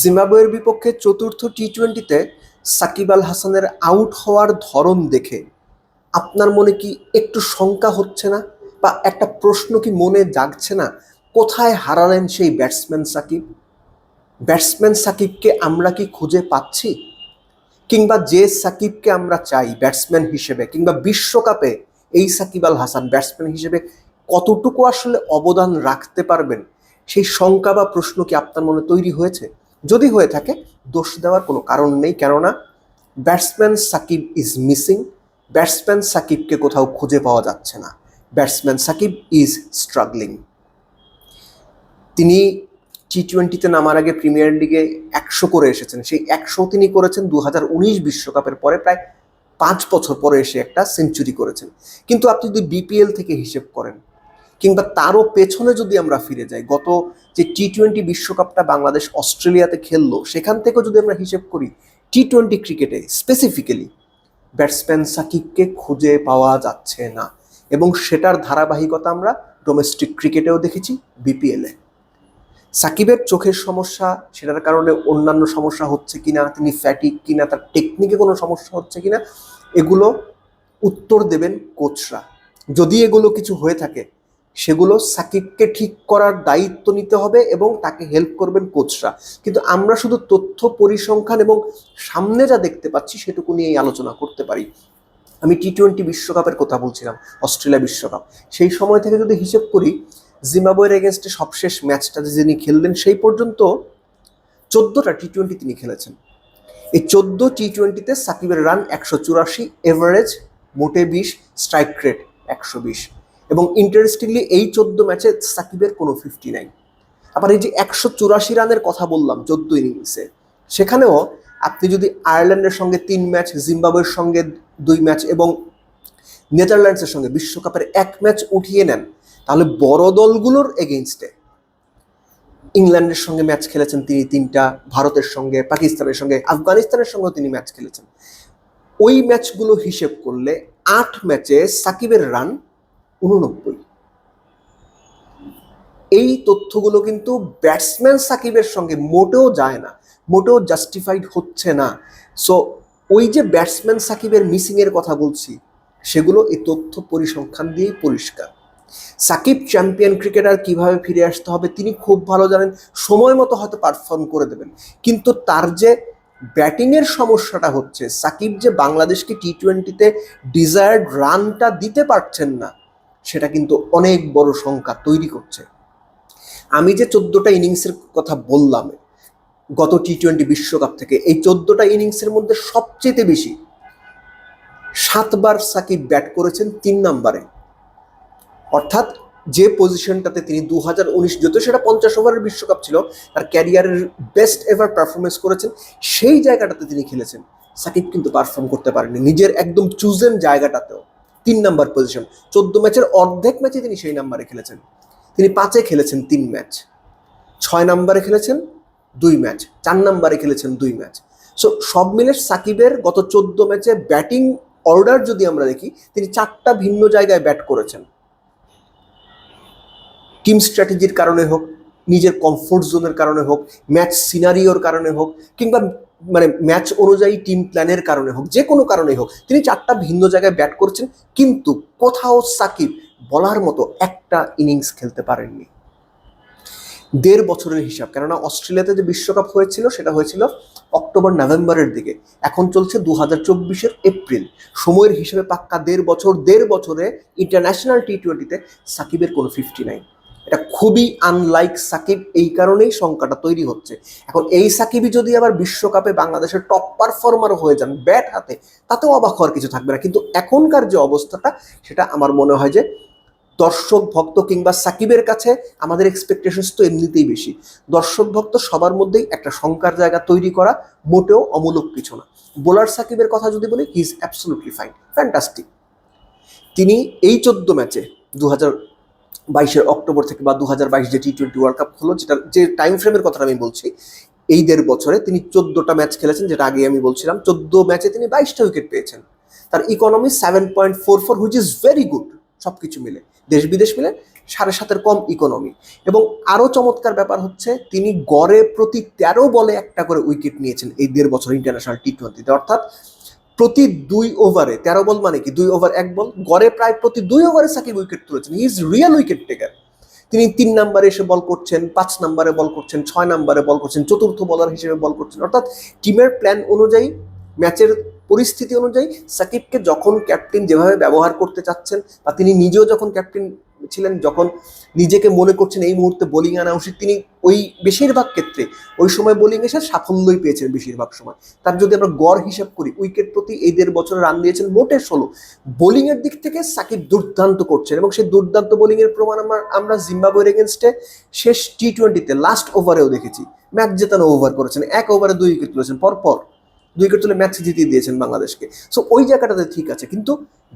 জিম্বাবুয়ের বিপক্ষে চতুর্থ টি টোয়েন্টিতে সাকিব আল হাসানের আউট হওয়ার ধরন দেখে আপনার মনে কি একটু শঙ্কা হচ্ছে না? বা একটা প্রশ্ন কি মনে জাগছে না? কোথায় হারালেন সেই ব্যাটসম্যান সাকিব? ব্যাটসম্যান সাকিবকে আমরা কি খুঁজে পাচ্ছি? কিংবা যে সাকিবকে আমরা চাই ব্যাটসম্যান হিসেবে, কিংবা বিশ্বকাপে এই সাকিব আল হাসান ব্যাটসম্যান হিসেবে কতটুকু আসলে অবদান রাখতে পারবেন? সেই শঙ্কা বা প্রশ্ন কি আপনার মনে তৈরি হয়েছে? যদি হয়ে থাকে, দোষ দেওয়ার কোনো কারণ নেই, কেননা batsman Shakib is missing batsman সাকিবকে কোথাও খুঁজে পাওয়া যাচ্ছে না, ব্যাটসম্যান সাকিব ইজ স্ট্রাগলিং তিনি টি টোয়েন্টিতে নামার আগে প্রিমিয়ার লিগে একশো করে এসেছেন, সেই একশো তিনি করেছেন দু বিশ্বকাপের পরে প্রায় পাঁচ বছর পরে এসে একটা সেঞ্চুরি করেছেন। কিন্তু আপনি যদি বিপিএল থেকে হিসেব করেন কিংবা তারও পেছনে যদি আমরা ফিরে যাই, গত যে টি টোয়েন্টি বিশ্বকাপটা বাংলাদেশ অস্ট্রেলিয়াতে খেললো, সেখান থেকেও যদি আমরা হিসেব করি টি টোয়েন্টি ক্রিকেটে স্পেসিফিক্যালি ব্যাটসম্যান সাকিবকে খুঁজে পাওয়া যাচ্ছে না। এবং সেটার ধারাবাহিকতা আমরা ডোমেস্টিক ক্রিকেটেও দেখেছি বিপিএলে সাকিবের চোখের সমস্যা, সেটার কারণে অন্যান্য সমস্যা হচ্ছে কিনা, তিনি ফ্যাটিক কিনা, তার টেকনিকে কোনো সমস্যা হচ্ছে কিনা, এগুলো উত্তর দেবেন কোচরা যদি এগুলো কিছু হয়ে থাকে সেগুলো সাকিবকে ঠিক করার দায়িত্ব নিতে হবে এবং তাকে হেল্প করবেন কোচরা। কিন্তু আমরা শুধু তথ্য পরিসংখ্যান এবং সামনে যা দেখতে পাচ্ছি সেটুকু নিয়েই আলোচনা করতে পারি। আমি টি টোয়েন্টি বিশ্বকাপের কথা বলছিলাম, অস্ট্রেলিয়া বিশ্বকাপ। সেই সময় থেকে যদি হিসেব করি, জিম্বাবুয়ের এগেনস্টে সবশেষ ম্যাচটা যে যিনি খেললেন সেই পর্যন্ত চোদ্দোটা টি টোয়েন্টি তিনি খেলেছেন। এই চোদ্দ টি টোয়েন্টিতে সাকিবের রান একশো চুরাশি এভারেজ মোটে বিশ স্ট্রাইক রেট একশো বিশ। এবং ইন্টারেস্টিংলি এই চোদ্দ ম্যাচে সাকিবের কোনো ফিফটি নাই। আবার এই যে একশো চুরাশি রানের কথা বললাম চোদ্দ ইনিংসে সেখানেও আপনি যদি আয়ারল্যান্ডের সঙ্গে তিন ম্যাচ জিম্বাবুয়ের সঙ্গে দুই ম্যাচ এবং নেদারল্যান্ডসের সঙ্গে বিশ্বকাপের এক ম্যাচ উঠিয়ে নেন, তাহলে বড় দলগুলোর এগেনস্টে ইংল্যান্ডের সঙ্গে ম্যাচ খেলেছেন তিনি তিনটা, ভারতের সঙ্গে, পাকিস্তানের সঙ্গে, আফগানিস্তানের সঙ্গেও তিনি ম্যাচ খেলেছেন। ওই ম্যাচগুলো হিসেব করলে আট ম্যাচে সাকিবের রান উননব্বই। এই তথ্যগুলো কিন্তু ব্যাটসম্যান সাকিবের সঙ্গে মোটেও যায় না, মোটেও জাস্টিফাইড হচ্ছে না। সো ওই যে ব্যাটসম্যান সাকিবের মিসিংয়ের কথা বলছি, সেগুলো এই তথ্য পরিসংখ্যান দিয়েই পরিষ্কার। সাকিব চ্যাম্পিয়ন ক্রিকেটার কীভাবে ফিরে আসতে হবে, তিনি খুব ভালো জানেন, সময় মতো হয়তো পারফর্ম করে দেবেন। কিন্তু তার যে ব্যাটিংয়ের সমস্যাটা হচ্ছে, সাকিব যে বাংলাদেশকে টি টোয়েন্টিতে ডিজায়ার্ড রানটা দিতে পারছেন না সেটা কিন্তু অনেক বড় সংখ্যা তৈরি করছে। আমি যে চোদ্দোটা ইনিংসের কথা বললাম, গত টি টোয়েন্টি বিশ্বকাপ থেকে, এই চোদ্দোটা ইনিংসের মধ্যে সবচেয়ে বেশি সাতবার সাকিব ব্যাট করেছেন তিন নাম্বারে। অর্থাৎ যে পজিশনটাতে তিনি দু হাজার উনিশ যত সেটা পঞ্চাশ ওভারের বিশ্বকাপ ছিল, তার ক্যারিয়ারের বেস্ট এভার পারফরমেন্স করেছেন, সেই জায়গাটাতে তিনি খেলেছেন। সাকিব কিন্তু পারফর্ম করতে পারেনি নিজের একদম চুজেন জায়গাটাতেও। তিন নাম্বার পজিশন চোদ্দ ম্যাচের অর্ধেক ম্যাচে তিনি সেই নাম্বারে খেলেছেন। তিনি পাঁচে খেলেছেন তিন ম্যাচ। ছয় নাম্বারে খেলেছেন দুই ম্যাচ। চার নাম্বারে খেলেছেন দুই ম্যাচ। সো সব মিলে সাকিবের গত চোদ্দ ম্যাচে ব্যাটিং অর্ডার যদি আমরা দেখি, তিনি চারটা ভিন্ন জায়গায় ব্যাট করেছেন। টিম স্ট্র্যাটেজির কারণে হোক, নিজের কমফোর্ট জোনের কারণে হোক ম্যাচ সিনারিওর কারণে হোক, কিংবা মানে ম্যাচ অনুযায়ী টিম প্ল্যানের কারণে হোক, যে কোনো কারণে হোক, তিনি চারটা ভিন্ন জায়গায় ব্যাট করছেন, কিন্তু কোথাও সাকিব বলার মতো একটা ইনিংস খেলতে পারেননি। দেড় বছরের হিসাব, কেননা অস্ট্রেলিয়াতে যে বিশ্বকাপ হয়েছিল, সেটা হয়েছিল অক্টোবর, নভেম্বরের দিকে। এখন চলছে দু হাজার এপ্রিল। সময়ের হিসাবে পাক্কা দেড় বছর, দেড় বছরে ইন্টারন্যাশনাল টি টোয়েন্টিতে সাকিবের কোনো ফিফটি নাই এটা খুবই আনলাইক সাকিব, এই কারণেই সংখ্যাটা তৈরি হচ্ছে। এখন এই সাকিবই যদি আবার বিশ্বকাপে বাংলাদেশের টপ পারফর্মার হয়ে যান ব্যাট হাতে, তাতেও অবাক হওয়ার কিছু থাকবে না। কিন্তু এখনকার যে অবস্থাটা, সেটা আমার মনে হয় যে দর্শক, ভক্ত কিংবা সাকিবের কাছে আমাদের এক্সপেকটেশনস তো এমনিতেই বেশি। দর্শক, ভক্ত সবার মধ্যেই একটা শঙ্কার জায়গা তৈরি করা মোটেও অমূলক কিছু না। বোলার সাকিবের কথা যদি বলি he is absolutely fine fantastic তিনি এই চোদ্দ ম্যাচে দু হাজার বাইশের অক্টোবর থেকে বা দু হাজার বাইশ যে টি টোয়েন্টি ওয়ার্ল্ড কাপ হলো যেটা যে টাইম ফ্রেমের কথাটা আমি বলছি, এই দেড় বছরে তিনি চোদ্দোটা ম্যাচ খেলেছেন, যেটা আগে আমি বলছিলাম, চোদ্দ ম্যাচে তিনি বাইশটা উইকেট পেয়েছেন। তার economy seven point four four which is very good সব কিছু মিলে দেশ বিদেশ মিলে, সাড়ে সাতের কম ইকোনমি এবং আরও চমৎকার ব্যাপার হচ্ছে, তিনি গড়ে প্রতি তেরো বলে একটা করে উইকেট নিয়েছেন এই দেড় বছর ইন্টারন্যাশনাল টি টোয়েন্টিতে অর্থাৎ প্রতি দুই ওভারে তেরো বল মানে কি? দুই ওভার এক বল। গড়ে প্রায় প্রতি দুই ওভারে সাকিব উইকেট তুলেছেন। ইজ রিয়েল উইকেট টেকার তিনি তিন নাম্বারে এসে বল করছেন, পাঁচ নাম্বারে বল করছেন, ছয় নাম্বারে বল করছেন, চতুর্থ বলার হিসেবে বল করছেন। অর্থাৎ টিমের প্ল্যান অনুযায়ী ম্যাচের পরিস্থিতি অনুযায়ী, সাকিবকে যখন ক্যাপ্টেন যেভাবে ব্যবহার করতে চাচ্ছেন, বা তিনি নিজেও যখন ক্যাপ্টেন ছিলেন যখন নিজেকে মনে করছেন এই মুহূর্তে বোলিং আনা উচিত তিনি ওই বেশিরভাগ ক্ষেত্রে ওই সময় বোলিং এসে সাফল্যই পেয়েছেন বেশিরভাগ সময়। তার যদি আমরা গড় হিসাব করি, উইকেট প্রতি এই দেড় বছরে রান দিয়েছেন মোটে ষোলো। বোলিং এর দিক থেকে সাকিব দুর্দান্ত করছেন এবং সেই দুর্দান্ত বোলিং এর প্রমাণ আমরা আমরা জিম্বাবুয়ের এগেনস্টে শেষ টি টোয়েন্টিতে লাস্ট ওভারেও দেখেছি। ম্যাচ জেতানো ওভার করেছেন, এক ওভারে দুই উইকেট তুলেছেন, পরপর। দুই উইকেট তুলে ম্যাচ জিতিয়ে দিয়েছেন বাংলাদেশকে। সো ওই জায়গাটাতে ঠিক আছে। কিন্তু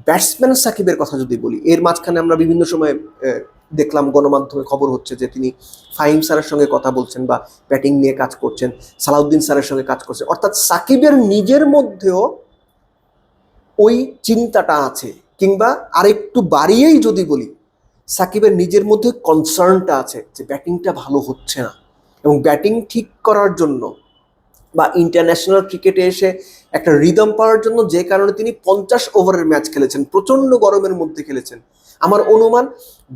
ব্যাটসম্যান সাকিবের কথা যদি বলি, এর মাঝখানে আমরা বিভিন্ন সময় দেখলাম গণমাধ্যমে খবর হচ্ছে যে তিনি ফাহিম স্যারের সঙ্গে কথা বলছেন বা ব্যাটিং নিয়ে কাজ করছেন, সালাউদ্দিন স্যারের সঙ্গে কাজ করছেন। অর্থাৎ সাকিবের নিজের মধ্যেও ওই চিন্তাটা আছে। কিংবা আরেকটু বাড়িয়েই যদি বলি, সাকিবের নিজের মধ্যে কনসার্নটা আছে যে ব্যাটিংটা ভালো হচ্ছে না। এবং ব্যাটিং ঠিক করার জন্য বা ইন্টারন্যাশনাল ক্রিকেটে এসে একটা রিদম পাওয়ার জন্য যে কারণে তিনি পঞ্চাশ ওভারের ম্যাচ খেলেছেন, প্রচণ্ড গরমের মধ্যে খেলেছেন। আমার অনুমান,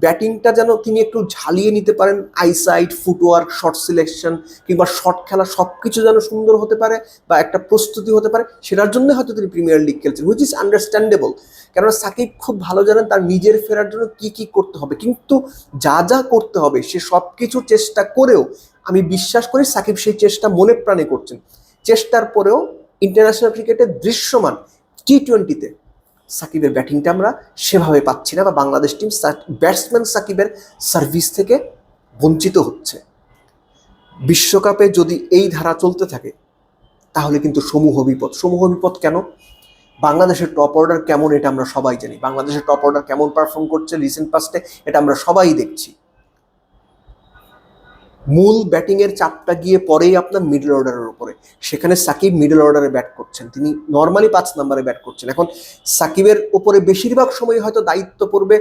ব্যাটিংটা যেন তিনি একটু ঝালিয়ে নিতে পারেন আইসাইট ফুটওয়ার্ক শর্ট সিলেকশন কিংবা শর্ট খেলা সব কিছু যেন সুন্দর হতে পারে বা একটা প্রস্তুতি হতে পারে, সেটার জন্য হয়তো তিনি প্রিমিয়ার লিগ খেলছেন হুইচ ইজ আন্ডারস্ট্যান্ডেবল কেননা সাকিব খুব ভালো জানেন তার নিজের ফেরার জন্য কি কি করতে হবে, কিন্তু যা যা করতে হবে, সে সব কিছু চেষ্টা করেও আমি বিশ্বাস করি সাকিব সেই চেষ্টা মনে প্রাণে করছেন। চেষ্টার পরেও ইন্টারন্যাশনাল ক্রিকেটে দৃশ্যমান টি টোয়েন্টিতে সাকিবের ব্যাটিংটা আমরা সেভাবে পাচ্ছি না বা বাংলাদেশ টিম ব্যাটসম্যান সাকিবের সার্ভিস থেকে বঞ্চিত হচ্ছে। বিশ্বকাপে যদি এই ধারা চলতে থাকে, তাহলে কিন্তু সমূহ বিপদ। সমূহ বিপদ কেন? বাংলাদেশের টপ অর্ডার কেমন এটা আমরা সবাই জানি। বাংলাদেশের টপ অর্ডার কেমন পারফর্ম করছে রিসেন্ট পাস্টে এটা আমরা সবাই দেখছি। মূল ব্যাটিংয়ের চাপটা গিয়ে পরেই আপনার মিডল অর্ডারের উপরে। সেখানে সাকিব মিডল অর্ডারে ব্যাট করছেন। তিনি নর্মালি পাঁচ নম্বরে ব্যাট করছেন। এখন সাকিবের উপরে বেশিরভাগ সময় হয়তো দায়িত্ব পড়বে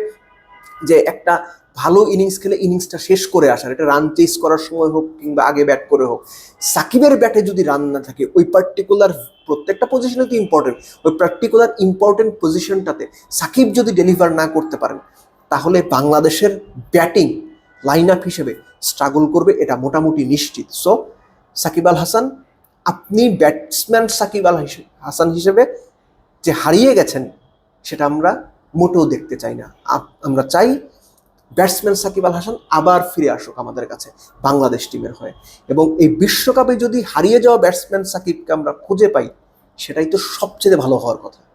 যে একটা ভালো ইনিংস খেলে ইনিংসটা শেষ করে আসার এটা রান চেস করার সময় হোক কিংবা আগে ব্যাট করে হোক। সাকিবের ব্যাটে যদি রান না থাকে, ওই পার্টিকুলার প্রত্যেকটা পজিশনে তো ইম্পর্টেন্ট ওই পার্টিকুলার ইম্পর্টেন্ট পজিশনটাতে সাকিব যদি ডেলিভার না করতে পারেন, তাহলে বাংলাদেশের ব্যাটিং লাইন আপ হিসেবে স্ট্রাগল করবে, এটা মোটামুটি নিশ্চিত। সো সাকিব আল হাসান, আপনি ব্যাটসম্যান সাকিব আল হিসে- হাসান হিসেবে যে হারিয়ে গেছেন, সেটা আমরা মোটেও দেখতে চাই না। আমরা চাই ব্যাটসম্যান সাকিব আল হাসান আবার ফিরে আসুক আমাদের কাছে, বাংলাদেশ টিমের হয়ে। এবং এই বিশ্বকাপে যদি হারিয়ে যাওয়া ব্যাটসম্যান সাকিবকে আমরা খুঁজে পাই, সেটাই তো সবচেয়ে ভালো হওয়ার কথা।